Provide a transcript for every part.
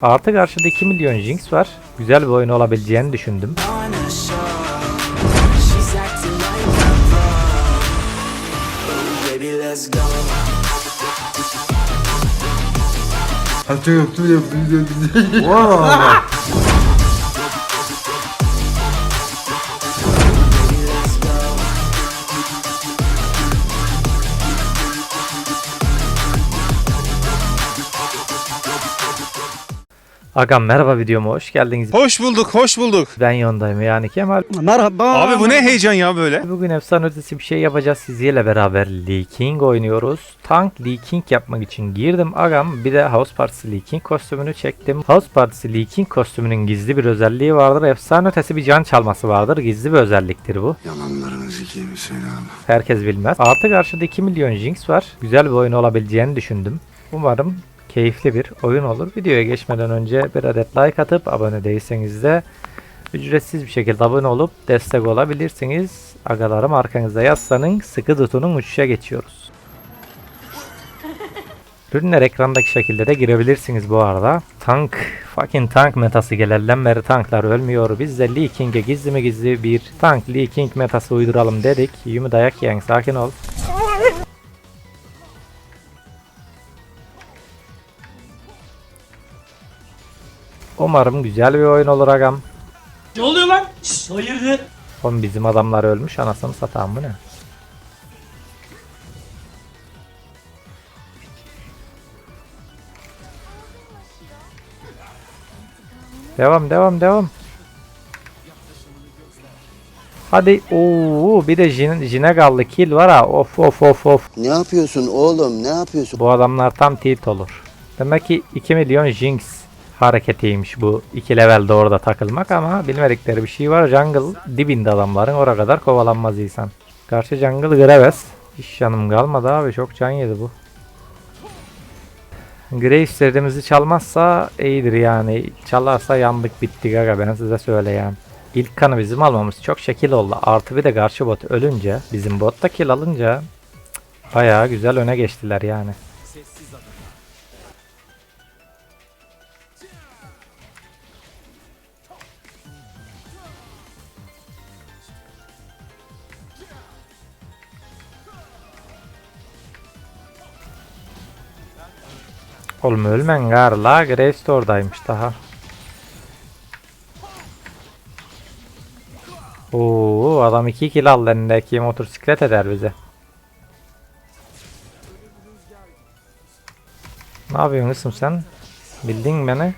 Artı karşıda 2 milyon Jinx var. Güzel bir oyun olabileceğini düşündüm. on a show. Agam merhaba videoma hoş geldiniz. Hoş bulduk, hoş bulduk. Ben yondayım yani Kemal. Merhaba. Abi bu ne heyecan ya böyle? Bugün efsane ötesi bir şey yapacağız sizlerle beraber Lee King oynuyoruz. Tank Lee King yapmak için girdim agam bir de House Partisi Lee King kostümünü çektim. House Partisi Lee King kostümünün gizli bir özelliği vardır. Efsane ötesi bir can çalması vardır. Gizli bir özelliktir bu. Yalanlarınızı kim selam. Herkes bilmez. Artı karşıda 2 milyon Jinx var. Güzel bir oyun olabileceğini düşündüm. Umarım keyifli bir oyun olur. Videoya geçmeden önce bir adet like atıp abone değilseniz de ücretsiz bir şekilde abone olup destek olabilirsiniz. Agalarım arkanızda yaslanın sıkı tutunun uçuşa geçiyoruz. Ürünler ekrandaki şekilde de girebilirsiniz bu arada. Tank, fucking tank metası gelenden beri tanklar ölmüyor. Biz de Lee King'e gizli mi gizli bir tank Lee King metası uyduralım dedik. Yumi dayak yiyen sakin ol. Umarım güzel bir oyun olur agam. Ne oluyor lan? Şşş, hayırdır? Oğlum bizim adamlar ölmüş anasını satağım bu ne? Devam devam devam. Hadi ooo bir de Jin, Jinegal'lı kill var ha of of of of. Ne yapıyorsun oğlum? Ne yapıyorsun? Bu adamlar tam tilt olur. Demek ki 2 milyon Jinx hareketiymiş bu 2 levelde orada takılmak ama bilmedikleri bir şey var. Jungle dibinde adamların oraya kadar kovalanmaz insan. Karşı jungle Graves. Hiç canım kalmadı abi çok can yedi bu. Graves istediğimizi çalmazsa iyidir yani. Çalarsa yandık bittik aga ben size söyleyeyim. İlk kanı bizim almamız çok şekil oldu. Artı bir de karşı bot ölünce bizim bot da kill alınca bayağı güzel öne geçtiler yani. Oğlum ölmen gar la Graves de oradaymış daha. Oo adam 2 kill aldı elindeki motosiklet eder bize. Ne yapıyorsun kızım sen? Bildin beni.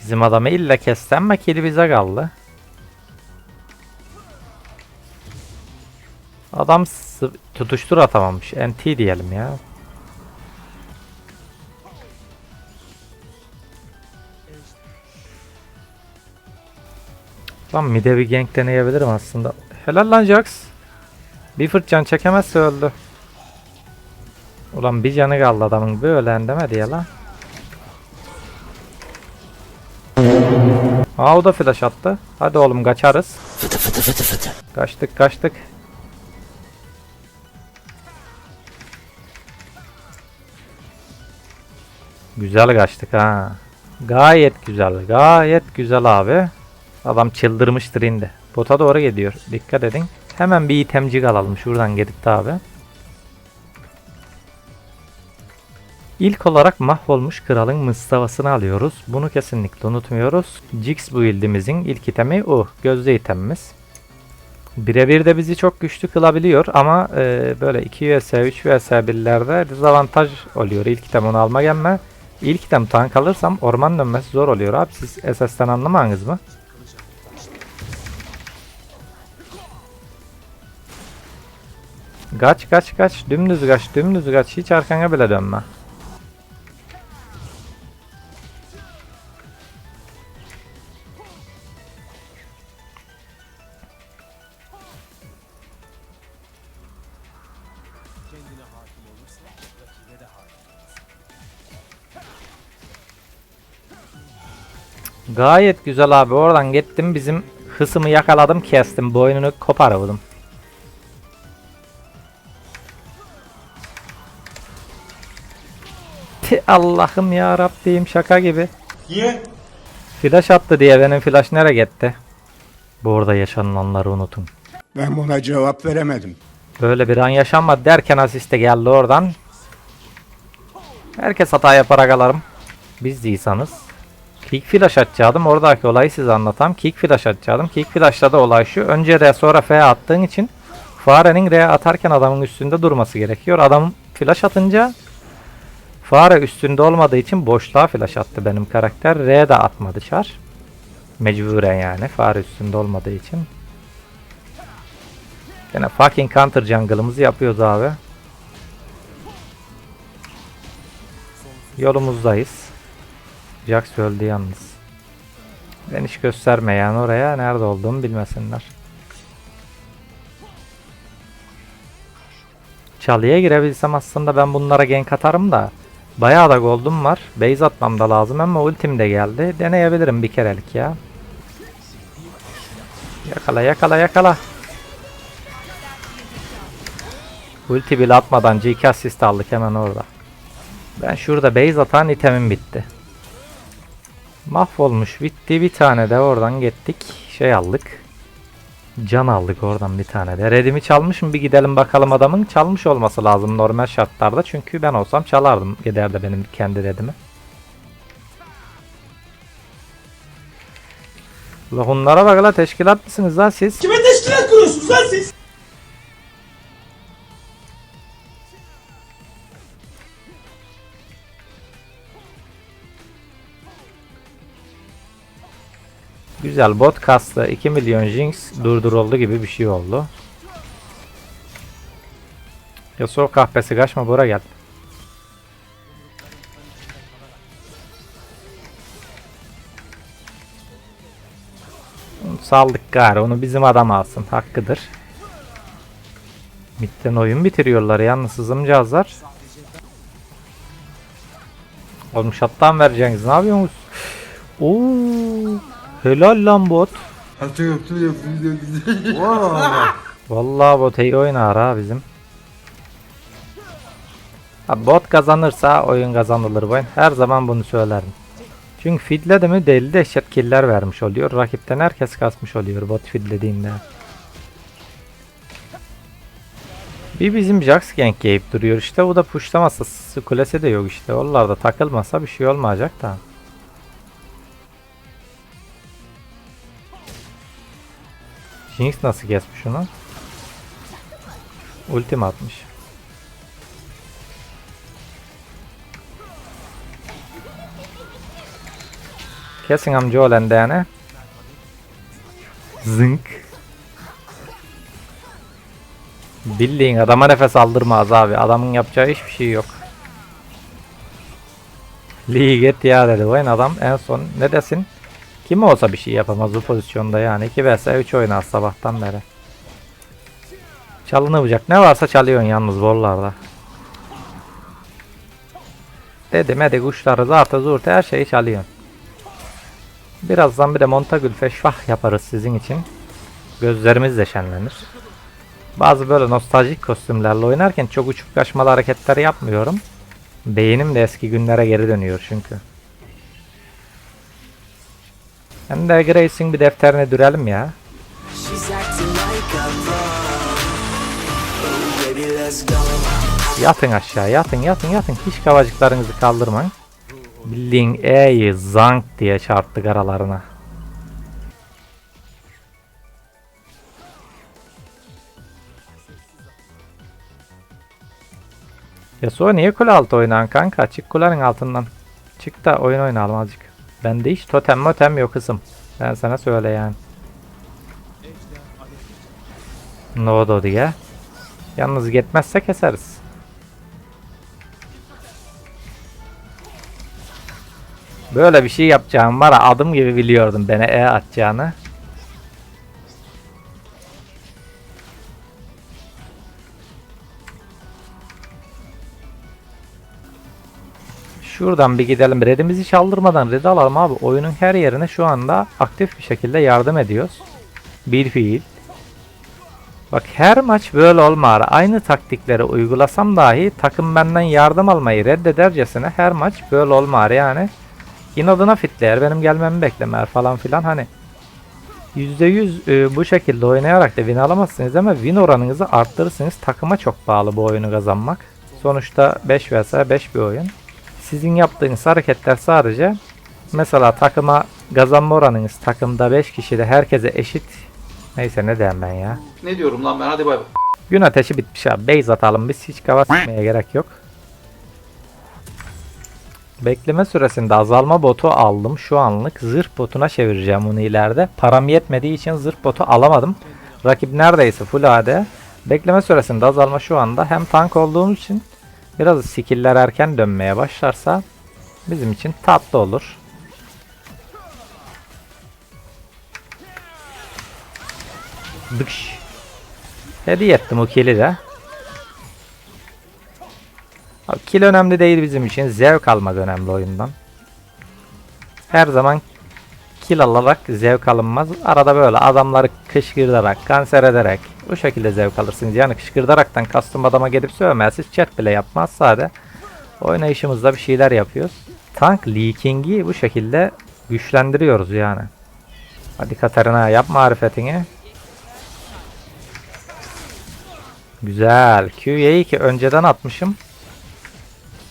Bizim adamı illa kessen ama kili bize kaldı. Adam tutuştur atamamış. NT diyelim ya. Lan mide bir gank deneyebilirim aslında. Helal lan Jax. Bir fırt can çekemezse öldü. Ulan bir canı kaldı adamın böyle endemedi ya lan. Aa o da flash attı. Hadi oğlum kaçarız. Kaçtık kaçtık. Güzel kaçtık ha. Gayet güzel. Gayet güzel abi. Adam çıldırmıştır indi. Bota doğru gidiyor. Dikkat edin. Hemen bir itemcik alalım. Şuradan gitti abi. İlk olarak mahvolmuş kralın mıstavasını alıyoruz. Bunu kesinlikle unutmuyoruz. Jix build'imizin ilk itemi o. Gözde itemimiz. Birebir de bizi çok güçlü kılabiliyor ama e, böyle 2 vs 3 vs 1'lerde dezavantaj oluyor. İlk item onu alma gelme. İlk item tank alırsam orman dönmesi zor oluyor abi. Siz SS'ten anlamanız mı? Kaç kaç kaç dümdüz kaç dümdüz kaç hiç arkana bile dönme. Gayet güzel abi. Oradan gittim bizim hısımı yakaladım kestim. Boynunu koparıldım. Allah'ım ya Rabbim şaka gibi. Niye? Flash attı diye benim flash nereye gitti? Bu arada yaşanılanları unutun. Ben buna cevap veremedim. Böyle bir an yaşanmadı derken asiste geldi oradan. Herkes hata yaparak alarım. Biz değilseniz. Kick flash atacaktım. Oradaki olayı size anlatam. Kick flash atacaktım. Kick flash'ta da olay şu. Önce R sonra F attığın için farenin R atarken adamın üstünde durması gerekiyor. Adam flash atınca fare üstünde olmadığı için boşluğa flash attı benim karakter. R de atmadı çar. Mecburen yani fare üstünde olmadığı için. Gene fucking counter jungle'ımızı yapıyoruz abi. Yolumuzdayız. Jax öldü yalnız. Ben hiç gösterme yani oraya nerede olduğumu bilmesinler. Çalıya girebilsem aslında ben bunlara gank atarım da Bayağı da gold'um var. Base atmam da lazım ama ultim de geldi. Deneyebilirim bir kerelik ya. Yakala yakala yakala. Ulti bile atmadan G2 assist aldık hemen orada. Ben şurada base atan itemim bitti. Mahvolmuş bitti. Bir tane de oradan gittik. Şey aldık. Can aldık oradan bir tane de. Redimi çalmış mı bir gidelim bakalım adamın. Çalmış olması lazım normal şartlarda. Çünkü ben olsam çalardım. Giderdi benim kendi redimi. La bunlara bak la teşkilat mısınız lan siz? Kime teşkilat kuruyorsunuz lan siz? Güzel bot kastı 2 milyon Jinx durduruldu gibi bir şey oldu. Yasuo kahpesi kaçma Bora gel. Saldık gari onu bizim adam alsın hakkıdır. Midden oyun bitiriyorlar yalnız hızımcağızlar. Oğlum şattan vereceksiniz ne yapıyorsunuz? Oo, helal lan bot. Harita yoktu yoktu yoktu. Vallahi bot iyi oynar ha bizim. Ha, bot kazanırsa oyun kazanılır bu oyun. Her zaman bunu söylerim. Çünkü fidledi mi deli dehşet killer vermiş oluyor. Rakipten herkes kasmış oluyor bot fidlediğinde. Bir bizim Jax gank yiyip duruyor işte. O da pushlaması s- kulesi de yok işte. Onlar da takılmasa bir şey olmayacak da. Jinx nasıl kesmiş onu? Ultim atmış. Kesin amca olan yani. Zınk. Bildiğin adama nefes aldırmaz abi. Adamın yapacağı hiçbir şey yok. Lee git ya dedi. Oyun adam en son ne desin? Kim olsa bir şey yapamaz bu pozisyonda yani. 2 vs 3 oynar sabahtan beri. Çalınacak ne varsa çalıyorsun yalnız bollarda. Dedim hadi kuşları zartı zurtu her şeyi çalıyorsun. Birazdan bir de Montagül feşvah yaparız sizin için. Gözlerimiz de şenlenir. Bazı böyle nostaljik kostümlerle oynarken çok uçup kaçmalı hareketler yapmıyorum. Beynim de eski günlere geri dönüyor çünkü. Hem de Grace'in bir defterine dürelim ya. Oh. Yatın aşağı yatın yatın yatın. Hiç kavacıklarınızı kaldırmayın. Bildiğin E'yi zank diye çarptık aralarına. Yasuo niye kule altı oynan kanka? Çık kulenin altından. Çık da oyun oynayalım azıcık. Bende hiç totem motem yok kızım. Ben sana söyle yani. No do diye. Yalnız gitmezse keseriz. Böyle bir şey yapacağım var adım gibi biliyordum bana E atacağını. Şuradan bir gidelim. Redimizi çaldırmadan red alalım abi. Oyunun her yerine şu anda aktif bir şekilde yardım ediyoruz. Bir fiil. Bak her maç böyle olmar. Aynı taktikleri uygulasam dahi takım benden yardım almayı reddedercesine her maç böyle olmar yani. İnadına fitler benim gelmemi beklemer falan filan hani. %100 e, bu şekilde oynayarak da win alamazsınız ama win oranınızı arttırırsınız. Takıma çok bağlı bu oyunu kazanmak. Sonuçta 5 vs 5 bir oyun. Sizin yaptığınız hareketler sadece mesela takıma kazanma oranınız takımda 5 kişide herkese eşit. Neyse ne diyeyim ben ya. Ne diyorum lan ben hadi bay bay. Gün ateşi bitmiş abi. Base atalım biz. Hiç kava sıkmaya gerek yok. Bekleme süresinde azalma botu aldım. Şu anlık zırh botuna çevireceğim bunu ileride. Param yetmediği için zırh botu alamadım. Rakip neredeyse full AD. Bekleme süresinde azalma şu anda hem tank olduğum için biraz skill'ler erken dönmeye başlarsa bizim için tatlı olur. Dıkş. Hediye ettim o kill'i de. Kill önemli değil bizim için. Zevk almak önemli oyundan. Her zaman kill alarak zevk alınmaz. Arada böyle adamları kışkırtarak, kanser ederek bu şekilde zevk alırsınız. Yani kışkırtaraktan kastım adama gelip sövmez. Chat bile yapmaz. Sade oynayışımızda bir şeyler yapıyoruz. Tank leaking'i bu şekilde güçlendiriyoruz yani. Hadi Katarina yap marifetini. Güzel. Q'yeyi ki önceden atmışım.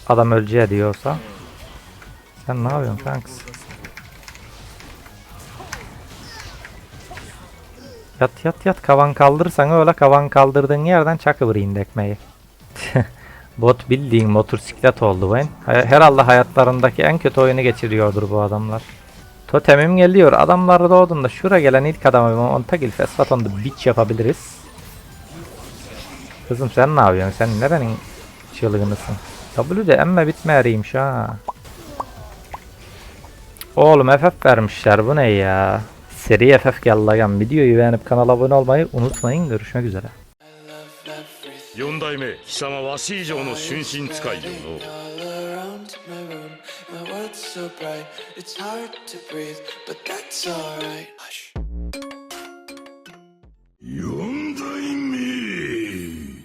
Adam öleceği diyorsa. Sen ne yapıyorsun kanks? Yat yat yat kavan kaldırırsan öyle kavan kaldırdığın yerden çakıvırayım ekmeği. Bot bildiğin motosiklet oldu ben. Herhalde hayatlarındaki en kötü oyunu geçiriyordur bu adamlar. Totemim geliyor. Adamlar doğduğunda şura gelen ilk adamı Montagil Fesfaton'da bitch yapabiliriz. Kızım sen ne yapıyorsun? Sen nerenin çılgınısın? W de emme bitmeyeymiş ha. Oğlum FF vermişler bu ne ya? Seri FF Gallagan videoyu beğenip kanala abone olmayı unutmayın. Görüşmek üzere. 4代目貴様わし以上の春心使いよの